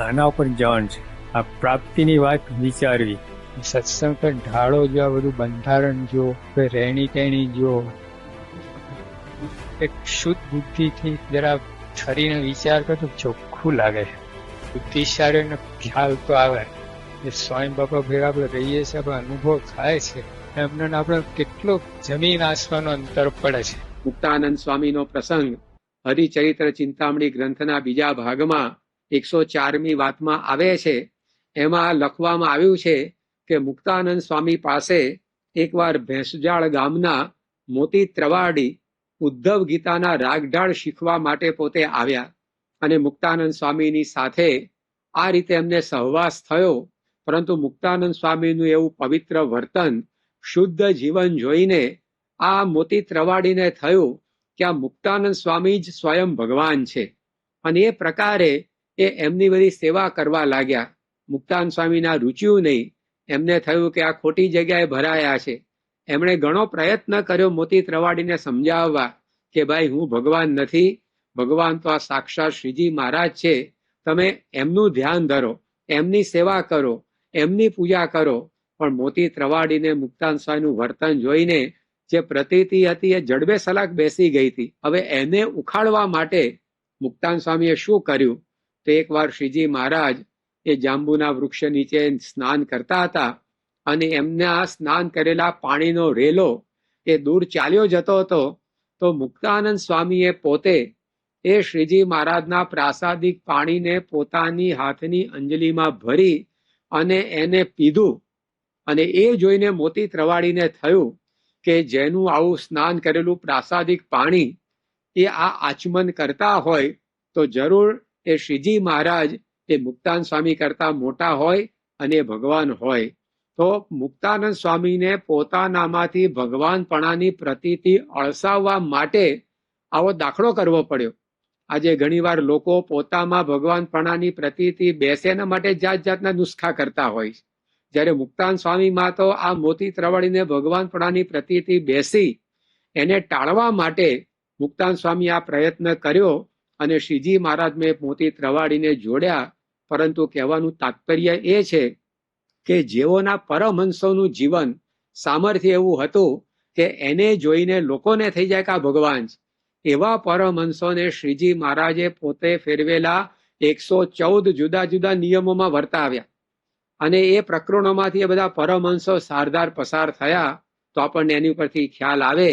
આના ઉપર જવાનું છે. આ પ્રાપ્તિની વાત વિચારવી. સત્સંગ પર ઢાળો જો આ બધું બંધારણ જો રહેણી કહેણી જો, એક શુદ્ધ બુદ્ધિથી જરા ફરીને વિચાર કરો તો ચોખ્ખું લાગે બુદ્ધિશાળીનો ખ્યાલ તો આવે. એ સ્વયં બાપા ભેગા આપણે રહીએ છીએ, આપણે અનુભવ થાય છે. એમને આપણે કેટલો જમીન આસમાનનો અંતર પડે છે. મુક્તાનંદ સ્વામીનો પ્રસંગ હરિચરિત્ર ચિંતામણી ગ્રંથના બીજા ભાગમાં એકસો ચારમી વાતમાં આવે છે. એમાં લખવામાં આવ્યું છે કે મુક્તાનંદ સ્વામી પાસે એકવાર ભેંસજાળ ગામના મોતી ત્રવાડી ઉદ્ધવ ગીતાના રાગઢાળ શીખવા માટે પોતે આવ્યા અને મુક્તાનંદ સ્વામીની સાથે આ રીતે એમને સહવાસ થયો. પરંતુ મુક્તાનંદ સ્વામીનું એવું પવિત્ર વર્તન, શુદ્ધ જીવન જોઈને આ મોતી ત્રવાડીને થયું કે આ મુક્તાનંદ સ્વામી જ સ્વયં ભગવાન છે. અને એ પ્રકારે એ એમની બધી સેવા કરવા લાગ્યા. મુક્તાન સ્વામીના રૂચ્યું નહીં. એમને થયું કે આ ખોટી જગ્યાએ ભરાયા છે. એમણે ઘણો પ્રયત્ન કર્યો મોતી ત્રવાડીને સમજાવવા કે ભાઈ હું ભગવાન નથી. ભગવાન તો આ સાક્ષાત શ્રીજી મહારાજ છે. તમે એમનું ધ્યાન ધરો, એમની સેવા કરો, એમની પૂજા કરો. પણ મોતી ત્રવાડીને મુક્તાન સ્વામીનું વર્તન જોઈને જે પ્રતીતિ હતી એ જડબે સલાક બેસી ગઈ હતી. હવે એને ઉખાડવા માટે મુક્તાન સ્વામીએ શું કર્યું? તો એકવાર શ્રીજી મહારાજ એ જાંબુના વૃક્ષ નીચે સ્નાન કરતા હતા અને એમના સ્નાન કરેલા પાણીનો રેલો એ દૂર ચાલ્યો જતો હતો, તો મુક્તાનંદ સ્વામીએ પોતે એ શ્રીજી મહારાજના પ્રાસાદિક પાણીને પોતાની હાથની અંજલિમાં ભરી અને એને પીધું અને એ જોઈને મોતી ત્રવાડીને થયું કે જેનું આવું સ્નાન કરેલું પ્રાસાદિક પાણી એ આ આચમન કરતા હોય તો જરૂર એ શ્રીજી મહારાજ એ મુક્તાન સ્વામી કરતા મોટા હોય અને ભગવાન હોય. તો મુક્તાનંદ સ્વામીને પોતાનામાંથી ભગવાનપણાની પ્રતીતિ અળસાવવા માટે આવો દાખલો કરવો પડ્યો. આજે ઘણીવાર લોકો પોતામાં ભગવાનપણાની પ્રતીતિ બેસે એના માટે જાત જાતના નુસ્ખા કરતા હોય છે. જ્યારે મુક્તાન સ્વામીમાં તો આ મોતી ત્રવડીને ભગવાનપણાની પ્રતીતિ બેસી, એને ટાળવા માટે મુક્તાન સ્વામી આ પ્રયત્ન કર્યો. અને શ્રીજી મહારાજ મેં મોતી ત્રવાડીને જોડ્યા, પરંતુ કહેવાનું તાત્પર્ય એ છે કે જેઓના પરમહંસોનું જીવન સામર્થ્ય એવું હતું કે એને જોઈને લોકોને થઈ જાય કે આ ભગવાન એવા પરમહંસોને શ્રીજી મહારાજે પોતે ફેરવેલા એકસો ચૌદ જુદા જુદા નિયમોમાં વર્તાવ્યા અને એ પ્રકરણોમાંથી એ બધા પરમહંસો સારદાર પસાર થયા, તો આપણને એની ઉપરથી ખ્યાલ આવે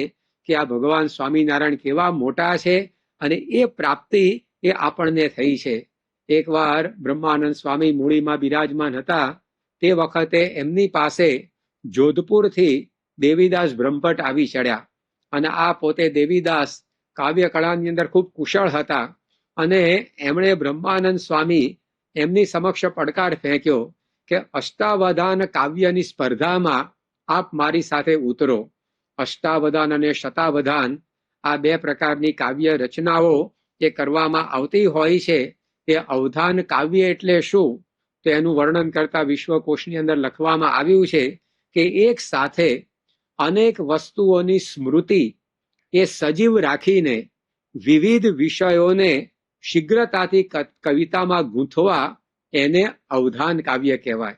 કે આ ભગવાન સ્વામિનારાયણ કેવા મોટા છે અને એ પ્રાપ્તિ એ આપણને થઈ છે. એકવાર બ્રહ્માનંદ સ્વામી મૂળીમાં બિરાજમાન હતા, તે વખતે એમની પાસે જોધપુરથી દેવીદાસ બ્રહ્મભટ્ટ આવી ચડ્યા અને આ પોતે દેવીદાસ કાવ્ય કળાની અંદર ખૂબ કુશળ હતા અને એમણે બ્રહ્માનંદ સ્વામી એમની સમક્ષ પડકાર ફેંક્યો કે અષ્ટાવધાન કાવ્યની સ્પર્ધામાં આપ મારી સાથે ઉતરો. અષ્ટાવધાન અને શતાવધાન આ બે પ્રકારની કાવ્ય રચનાઓ જે કરવામાં આવતી હોય છે તે અવધાન કાવ્ય એટલે શું? તો એનું વર્ણન કરતા વિશ્વકોશની અંદર લખવામાં આવ્યું છે કે એક સાથે અનેક વસ્તુઓની સ્મૃતિ એ સજીવ રાખીને વિવિધ વિષયોને શીઘ્રતાથી કવિતામાં ગૂંથવા એને અવધાન કાવ્ય કહેવાય.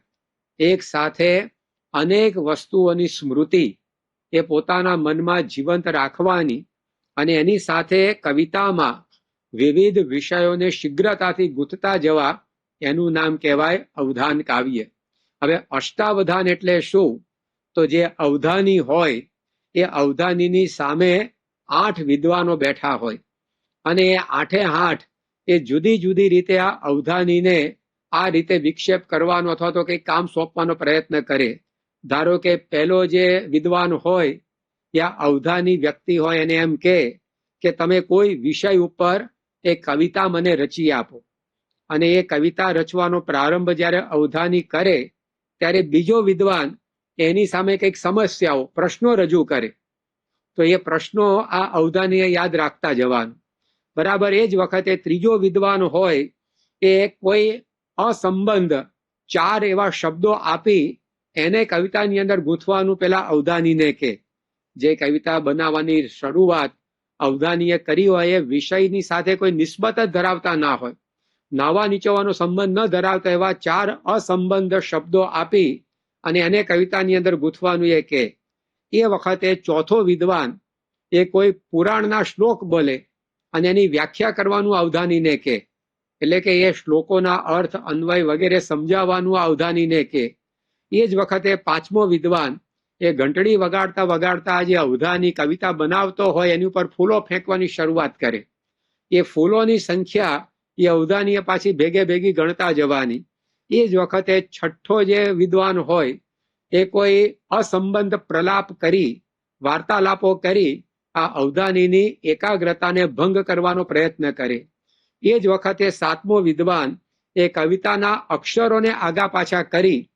એક સાથે અનેક વસ્તુઓની સ્મૃતિ એ પોતાના મનમાં જીવંત રાખવાની અને એની સાથે કવિતામાં વિવિધ વિષયોને શીઘ્રતાથી ગૂંથતા જવા એનું નામ કહેવાય અવધાન કાવ્ય. હવે અષ્ટાવધાન એટલે શું? તો જે અવધાની હોય, એ અવધાનીની સામે આઠ વિદ્વાનો બેઠા હોય. અને એ આઠે આઠ એ જુદી જુદી રીતે આ અવધાનીને આ રીતે વિક્ષેપ કરવાનો અથવા તો કંઈક કામ સોંપવાનો પ્રયત્ન કરે. ધારો કે પહેલો જે વિદ્વાન હોય યા અવધાની વ્યક્તિ હોય એને એમ કે કે તમે કોઈ વિષય ઉપર એ કવિતા મને રચી આપો. અને એ કવિતા રચવાનો પ્રારંભ જ્યારે અવધાની કરે, ત્યારે બીજો વિદ્વાન એની સામે કંઈક સમસ્યાઓ, પ્રશ્નો રજૂ કરે. તો એ પ્રશ્નો આ અવધાનીએ યાદ રાખતા જવાનું. બરાબર એ જ વખતે ત્રીજો વિદ્વાન હોય, એ કોઈ અસંબંધ ચાર એવા શબ્દો આપી એને કવિતાની અંદર ગૂંથવાનું પેલા અવધાનીને કે જે કવિતા બનાવવાની શરૂઆત અવધાનીએ કરી હોય એ વિષયની સાથે કોઈ નિસ્બત જ ધરાવતા ના હોય. નાવા નીચવાનો સંબંધ ન ધરાવતા એવા ચાર અસંબંધ શબ્દો આપી અને એને કવિતાની અંદર ગૂંથવાનું એ કે, એ વખતે ચોથો વિદ્વાન એ કોઈ પુરાણના શ્લોક બોલે અને એની વ્યાખ્યા કરવાનું અવધાનીને કે. એટલે કે એ શ્લોકોના અર્થ, અન્વય વગેરે સમજાવવાનું અવધાનીને કે, એ જ વખતે પાંચમો વિદ્વાન એ ઘંટડી વગાડતા વગાડતા જે અવધાની કવિતા બનાવતો હોય એની ઉપર ફૂલો ફેંકવાની શરૂઆત કરે. એ ફૂલોની સંખ્યા એ અવધાનીએ પાછી ભેગે ભેગી ગણતા જવાની. એ જ વખતે છઠ્ઠો જે વિદ્વાન હોય, એ કોઈ અસંબંધ પ્રલાપ કરી, વાર્તાલાપો કરી, આ અવધાનીની એકાગ્રતાને ભંગ કરવાનો પ્રયત્ન કરે. એ જ વખતે સાતમો વિદ્વાન એ કવિતાના અક્ષરોને આગા પાછા કરી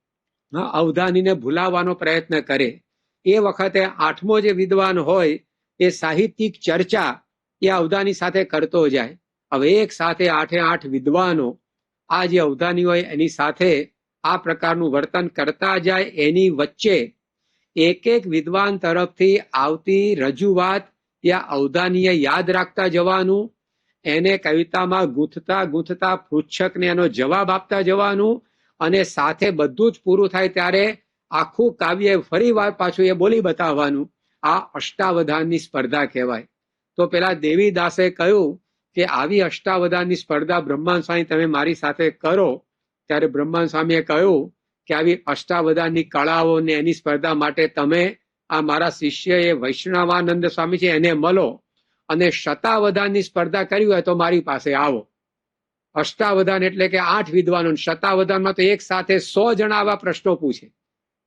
અવધાનીને ભૂલાવવાનો પ્રયત્ન કરે. એ વખતે આઠમો જે વિદ્વાન હોય, એ સાહિત્યિક ચર્ચા એ અવધાની સાથે કરતો જાય. હવે એક સાથે આઠે આઠ વિદ્વાનો આ જે અવધાની હોય, એની સાથે આ પ્રકારનું વર્તન કરતા જાય. એની વચ્ચે એક એક વિદ્વાન તરફથી આવતી રજૂઆત યા અવધાનીએ યાદ રાખતા જવાનું, એને કવિતામાં ગૂંથતા ગૂંથતા પૃચ્છકને એનો જવાબ આપતા જવાનું અને સાથે બધું જ પૂરું થાય ત્યારે આખું કાવ્ય ફરી વાર પાછું એ બોલી બતાવવાનું, આ અષ્ટાવધાનની સ્પર્ધા કહેવાય. તો પેલા દેવીદાસે કહ્યું કે આવી અષ્ટાવધાનની સ્પર્ધા બ્રહ્માંડ સ્વામી તમે મારી સાથે કરો. ત્યારે બ્રહ્માંડ સ્વામીએ કહ્યું કે આવી અષ્ટાવધાનની કળાઓ ને એની સ્પર્ધા માટે તમે આ મારા શિષ્ય એ વૈષ્ણવાનંદ સ્વામી છે એને મળો અને શતાવધાનની સ્પર્ધા કરી હોય તો મારી પાસે આવો. અષ્ટાવધાન એટલે કે આઠ વિદ્વાનો શતાવધાનમાં તો એક સાથે સો જણા આવા પ્રશ્નો પૂછે.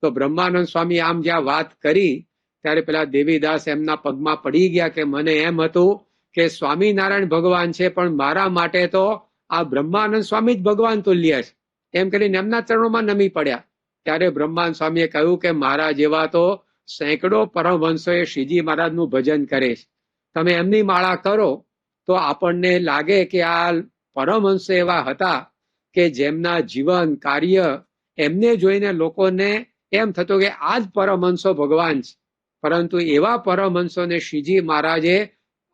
તો બ્રહ્માનંદ સ્વામી આમ જ્યાં વાત કરી, ત્યારે પેલા દેવીદાસ એમના પગમાં પડી ગયા કે મને એમ હતું કે સ્વામિનારાયણ ભગવાન છે, પણ મારા માટે તો આ બ્રહ્માનંદ સ્વામી જ ભગવાન તુલ્ય છે. એમ કરીને એમના ચરણોમાં નમી પડ્યા. ત્યારે બ્રહ્માનંદ સ્વામીએ કહ્યું કે મારા જેવા તો સેંકડો પરમવંશોએ શ્રીજી મહારાજનું ભજન કરે છે. તમે એમની માળા કરો, તો આપણને લાગે કે આ પરમહંસો એવા હતા કે જેમના જીવન કાર્ય એમને જોઈને લોકોને એમ થતું કે આ જ પરમહંસો ભગવાન છે. પરંતુ એવા પરમહંસોને શ્રીજી મહારાજે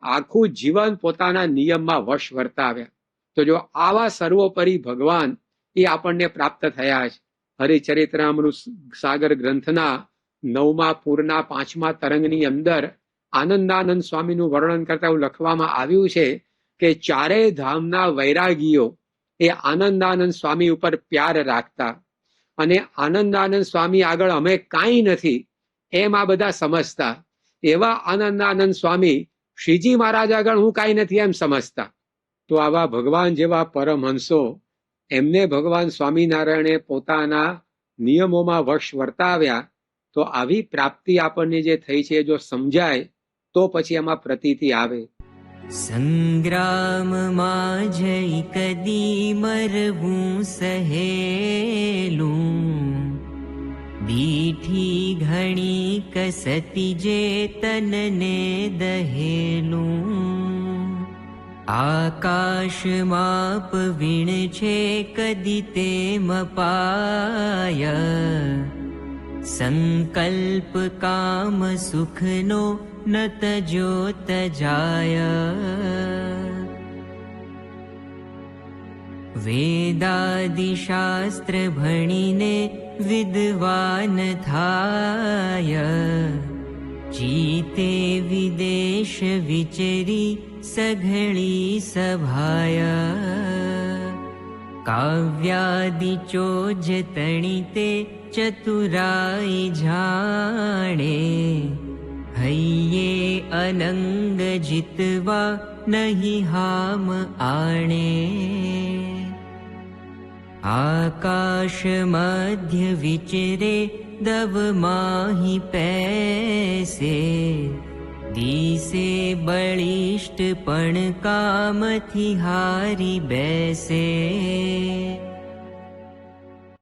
આખું જીવન પોતાના નિયમમાં વશ વર્તાવ્યા. તો જો આવા સર્વોપરી ભગવાન એ આપણને પ્રાપ્ત થયા છે. હરિચરિત્રામૃત સાગર ગ્રંથના નવમા, પૂરના, પાંચમા તરંગની અંદર આનંદાનંદ સ્વામીનું વર્ણન કરતા લખવામાં આવ્યું છે કે ચારેય ધામના વૈરાગીઓ એ આનંદાનંદ સ્વામી ઉપર પ્યાર રાખતા. અને આનંદાનંદ સ્વામી આગળ અમે કાંઈ નથી, એમ આ બધા સમજતા. એવા આનંદાનંદ સ્વામી શ્રીજી મહારાજ આગળ હું કાંઈ નથી એમ સમજતા. તો આવા ભગવાન જેવા પરમહંસો એમને ભગવાન સ્વામિનારાયણે પોતાના નિયમોમાં વશ વર્તાવ્યા, તો આવી પ્રાપ્તિ આપણને જે થઈ છે જો સમજાય, તો પછી એમાં પ્રતીતિ આવે. सङ्ग्राम मा जय कदि मरव सहेलु दीठिघी कसति दहेलू? आकाश माप विण छे कदी ते मपाय? संकल्प काम सुखनो नो न त ज्योतजाय वेदादिशास्त्र भणि ने विद्वानथाय जीते विदेशविचरि सघळी सभाय। काव्यादिचोजतणिते चतुराय जाणे ચતુરાઈ જાણે હૈયે અનંગ જીતવા નહીં હામ આણે આકાશ મધ્ય વિચરે દવ માહી પૈસે દિશે બળિષ્ઠ પણ કામથી હારી બેસે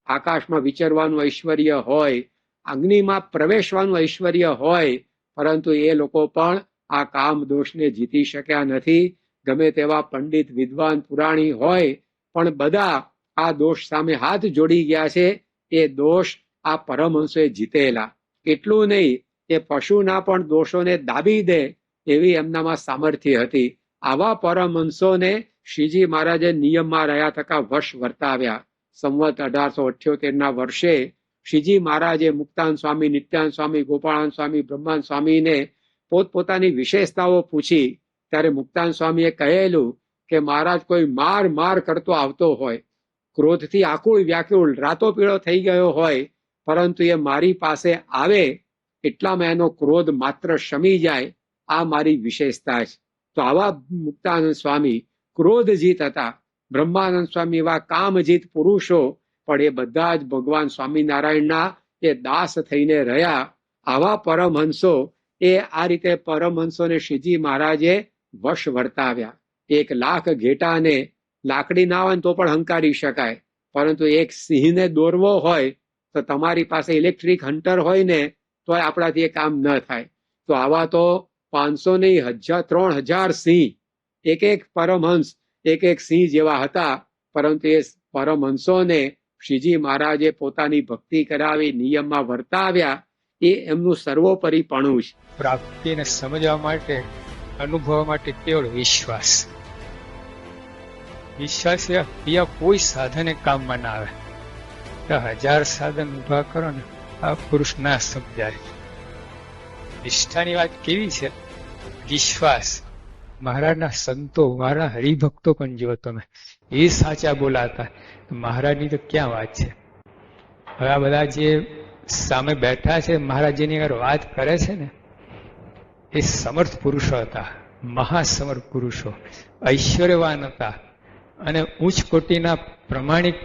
આકાશમાં વિચરવાનું ઐશ્વર્ય હોય અગ્નિમાં પ્રવેશવાનું ઐશ્વર્ય હોય પરંતુ એ લોકો પણ આ કામ દોષને જીતી શક્યા નથી. ગમે તેવા પંડિત, વિદ્વાન, પુરાણી હોય, પણ બધા આ દોષ સામે હાથ જોડી ગયા છે. એ દોષ આ પરમહંસોએ જીતેલા. એટલું નહીં, એ પશુના પણ દોષોને દાબી દે એવી એમનામાં સામર્થ્ય હતી. આવા પરમહંસોને શ્રીજી મહારાજે નિયમમાં રહ્યા થકા વશ વર્તાવ્યા. સંવત અઢારસો અઠ્યોતેર ના વર્ષે શ્રીજી મહારાજે મુક્તાન સ્વામી, નિત્યાન સ્વામી, ગોપાળાન સ્વામી, બ્રહ્માન સ્વામીને પોતપોતાની વિશેષતાઓ પૂછી ત્યારે મુક્તાન સ્વામીએ કહેલું કે મહારાજ કોઈ માર માર કરતો આવતો હોય, ક્રોધથી આકુળ વ્યાકુળ રાતો પીળો થઈ ગયો હોય, પરંતુ એ મારી પાસે આવે એટલામાં એનો ક્રોધ માત્ર શમી જાય, આ મારી વિશેષતા છે. તો આવા મુક્તાનંદ સ્વામી ક્રોધજીત હતા. બ્રહ્માનંદ સ્વામી એવા કામજીત પુરુષો પણ એ બધા જ ભગવાન સ્વામિનારાયણના એ દાસ થઈને રહ્યા. આવા પરમહંસો, એ આ રીતે પરમહંસોને શ્રીજી મહારાજે વશ વર્તાવ્યા. એક લાખ ઘેટાને લાકડી ના હોય તો પણ હંકારી શકાય. પરંતુ એક સિંહને દોરવો હોય, તો તમારી પાસે ઇલેક્ટ્રિક હન્ટર હોય ને તો આપણાથી એ કામ ન થાય. તો આવા તો પાંચસો નહીં, હજાર, ત્રણ હજાર સિંહ. એક એક પરમહંસ, એક એક સિંહ જેવા હતા. પરંતુ એ પરમહંસોને શ્રીજી મહારાજે પોતાની ભક્તિ કરાવી, નિયમમાં વર્તાવ્યા એ એમનું સર્વોપરીપણું છે. પ્રાપ્તિને સમજવા માટે, અનુભવવા માટે કેવળ વિશ્વાસ. વિશ્વાસ બીજા કોઈ સાધને કામમાં ના આવે. હજાર સાધન ઊભા કરો ને, આ પુરુષ ના સમજાય. નિષ્ઠાની વાત કેવી છે? વિશ્વાસ. મહારાજના સંતો, મારા હરિભક્તો પણ જુઓ તમે, એ સાચા બોલાતા. મહારાજની તો ક્યાં વાત છે? હવે આ બધા જે સામે બેઠા છે, મહારાજજીની અગર વાત કરે છે ને, એ સમર્થ પુરુષો હતા, મહાસમર્થ પુરુષો, ઐશ્વર્યવાન હતા અને ઉચ્ચ કોટીના પ્રમાણિક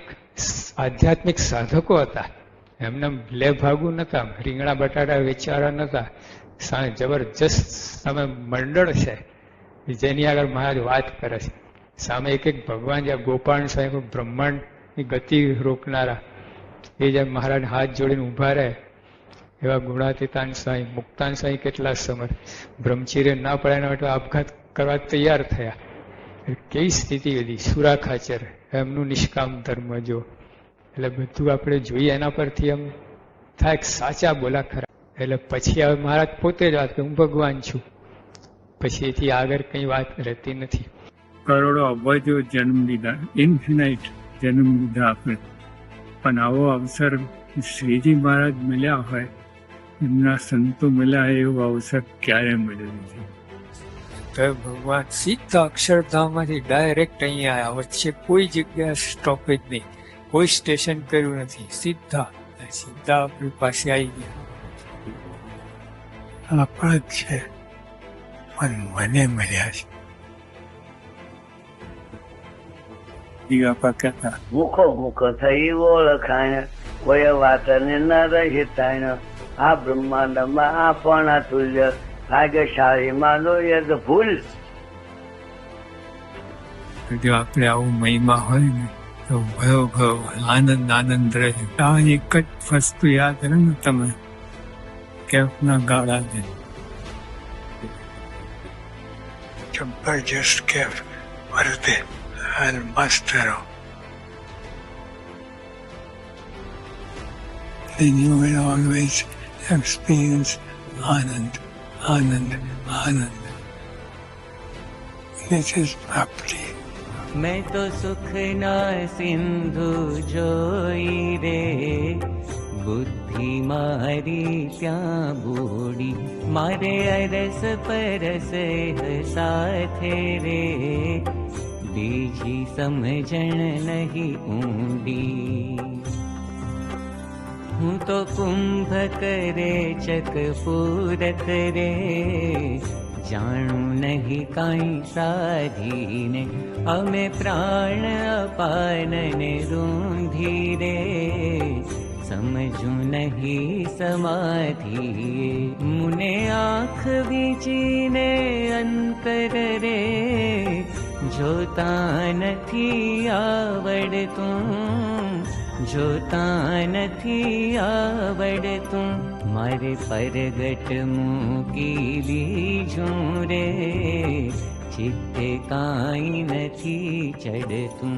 આધ્યાત્મિક સાધકો હતા. એમને લે ભાગુ નતા રીંગણા બટાટા વેચારા નતા જબરજસ્ત સામે મંડળ છે, જેની આગળ મહારાજ વાત કરે છે. સામે એક એક ભગવાન, જ્યાં ગોપાલ સાહેબ બ્રહ્માંડની ગતિ રોકનારા. એ જેમ મહારાજ હાથ જોડીને ઊભા રહે. એવા ગુણાતીતાન સાંઈ, મુક્તાન સાંઈ કેટલા સમર બ્રહ્મચર્ય ના પડે એના માટે આપઘાત કરવા તૈયાર થયા. કેવી સ્થિતિ હતી? સુરાખાચર એમનું નિષ્કામ ધર્મ જો. એટલે બધું આપણે જોઈએ એના પરથી એમ થાય સાચા બોલા ખરા. એટલે પછી હવે મહારાજ પોતે જ વાત કે હું ભગવાન છું. પછી એથી આગળ કઈ વાત રહેતી નથી. કરોડો અબજો જન્મ લીધા. ઇન્ફિનાઇટ જન્મ લીધા આપે. પણ આવો અવસર શ્રીજી મહારાજ મળ્યા હોય એમના સંતો મળ્યા હોય એવો અવસર ક્યારે મળ્યો નથી? તો ભગવાન સીધા અક્ષરધામમાંથી ડાયરેક્ટ અહીંયા આવ્યા. વચ્ચે કોઈ જગ્યા સ્ટોપેજ નહીં. કોઈ સ્ટેશન કર્યું નથી. સીધા સીધા આપણી પાસે આવી ગયા. આપણા જ છે. પણ મને મળ્યા છે. દીવાપા કહેતા ભૂખો ભૂખો થઈ ઓળખાણ કોઈ વાતને ન રહી તાણ આ બ્રહ્માંડમાં આપણ તુલ્ય ભાગ્યશાળી નો યદ ભૂલ જો આપણે આવું મહિમા હોય ને તો ભયો ભયો આનંદ આનંદ રહે આ એક જ વસ્તુ યાદ રહે ને તમે કેફના ગાળા દે જબરજસ્ત કેફ વર્તે Albastero. Then you will always experience Anand, Anand, Anand. This is Prapti. मैं तो सुख न सिंधु जोई रे बुद्धि मारी त्या बोड़ी मारे अरस परस साथे रे बीजी समझण नहीं ऊंडी। हूँ तो कुंभ करे चक पूरत रे जाणु नहीं काई साधी ने अमे प्राण अपान ने रूंधी रे समझू नहीं समाधि मुने आँख बीजी ने अंतर रे જોતા નથી આવડતું જોતા નથી આવડતું મારે પરગટ મૂકી લીજું રે ચિત્તે કાંઈ નથી ચડતું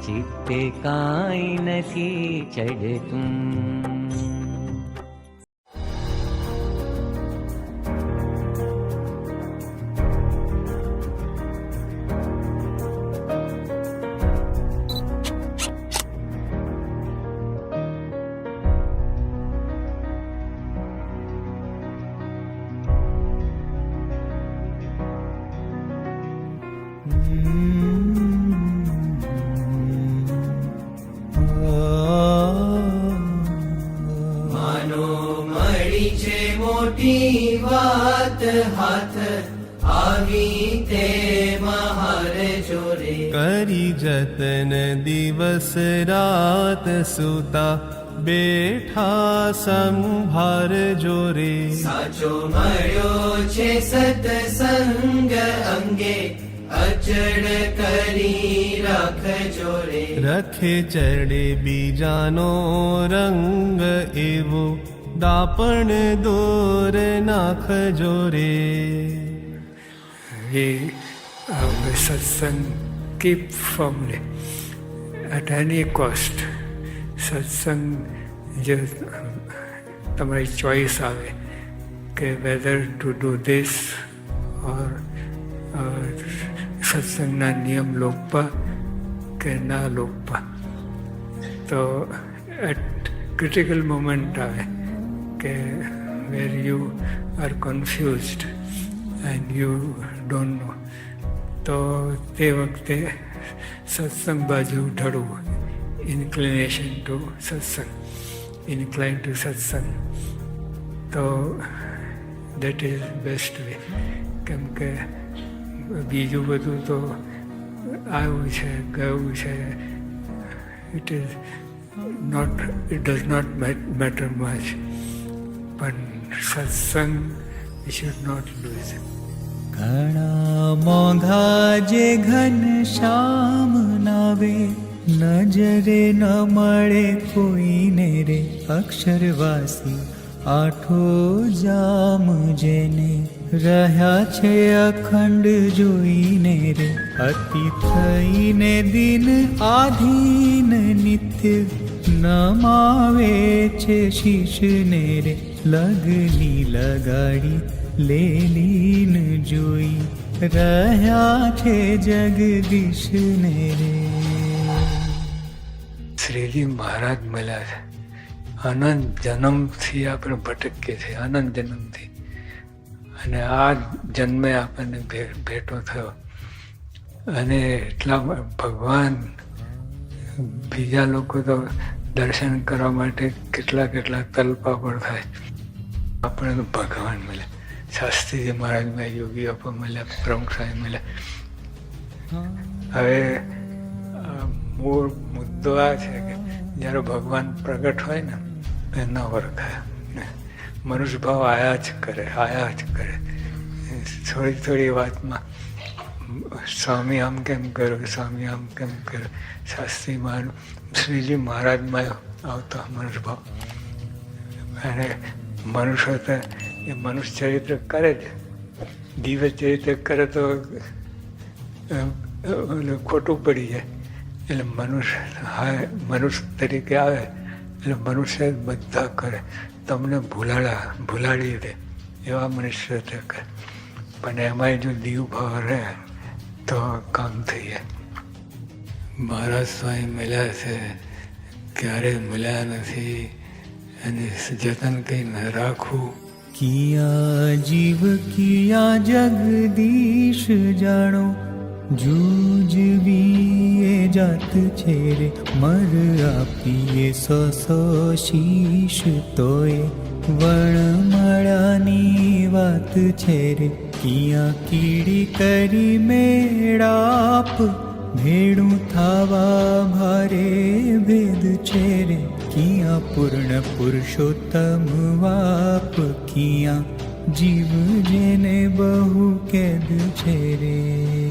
ચિત્તે કાંઈ નથી ચડતું नाथ आमीते महर्षुरे करि जतन दिवस रात सुता बेठा संभार जोरे। साचो मयो छे सत संग अंगे अचड करी रख जोरे। रखे चढ़े बीजानो रंग एवो। દાપણ દોર નાખજો રે we uh, satsang keep at any cost satsang જે તમારી ચોઈસ આવે કે whether to do this or સત્સંગના નિયમ લોકપા કે ના લોકપા. તો એટ ક્રિટિકલ મોમેન્ટ આવે. કે where you are confused and you don't know તો તે વખતે સત્સંગ બાજુ ઢળવું ઇન્ક્લિનેશન ટુ સત્સંગ. ઇન્ક્લાઇન ટુ સત્સંગ. તો દેટ ઇઝ બેસ્ટ વે કેમ કે બીજું બધું તો આવ્યું છે, ગયું છે. It is not it does not matter much પણ સત્સંગ શુડ નોટ લૂઝ ઘણા મોંઘા જે ઘન શ્યામ નાવે નજરે ન મળે કોઈને રે. અક્ષરવાસી આઠો જામ જેને રહ્યા છે અખંડ જોઈને રે. અતિ થઈને દિન આધીન નિત્ય નમાવે છે શીશને રે લગની લગાડી, લેલીન જોઈ રહ્યા છે જગદીશને રે. શ્રીજી મહારાજ મળ્યા છે. અનંત જન્મથી આપણે ભટકીએ છીએ અનંત જન્મથી. અને આ જન્મે આપણને ભેટો થયો. અને એટલા ભગવાન બીજા લોકો તો દર્શન કરવા માટે કેટલા કેટલા તલપા પણ થાય. આપણે ભગવાન મળ્યા શાસ્ત્રીજી મહારાજ મળ્યા યોગી બાપા મળ્યા, પ્રમુખ સાહેબ મળ્યા. હવે મૂળ મુદ્દો આ છે કે જ્યારે ભગવાન પ્રગટ હોય ને ઓળખાય ને મનુષ્ય ભાવ આયા જ કરે, આયા જ કરે. થોડી થોડી વાતમાં સ્વામી આમ કેમ કરો, સ્વામી આમ કેમ કરો? શાસ્ત્રી મહારાજ શ્રીજી મહારાજમાં આવતો મનુષ્ય ભાવ અને મનુષ્ય તો, એ મનુષ્ય ચરિત્ર કરે જ. દિવ્ય ચરિત્ર કરે તો ખોટું પડી જાય. એટલે મનુષ્ય, હા, મનુષ્ય તરીકે આવે, એટલે મનુષ્ય બધા કરે. તમને ભૂલાડા, ભૂલાડી દે એવા મનુષ્ય કરે. પણ એમાંય જો દીવ ભાવ રહે તો કામ થઈ જાય. મહારાજ સ્વામી મળ્યા છે, ક્યારે મળ્યા નથી, અને જતન કંઈ ન રાખવું કિયા જીવ, કિયા જગદીશ જાણો જૂજવી એ જાત છે રે મર આપીએ સો સો શીશ તોય વણમાળાની વાત છે રે. કિયા કીડી કરી મેળાપ, ભેડું થાવા ભારે ભેદ છે રે. કિયા પૂર્ણ પુરુષોત્તમ વાપ, કિયા જીવ જેને બહુ કેદ છે રે.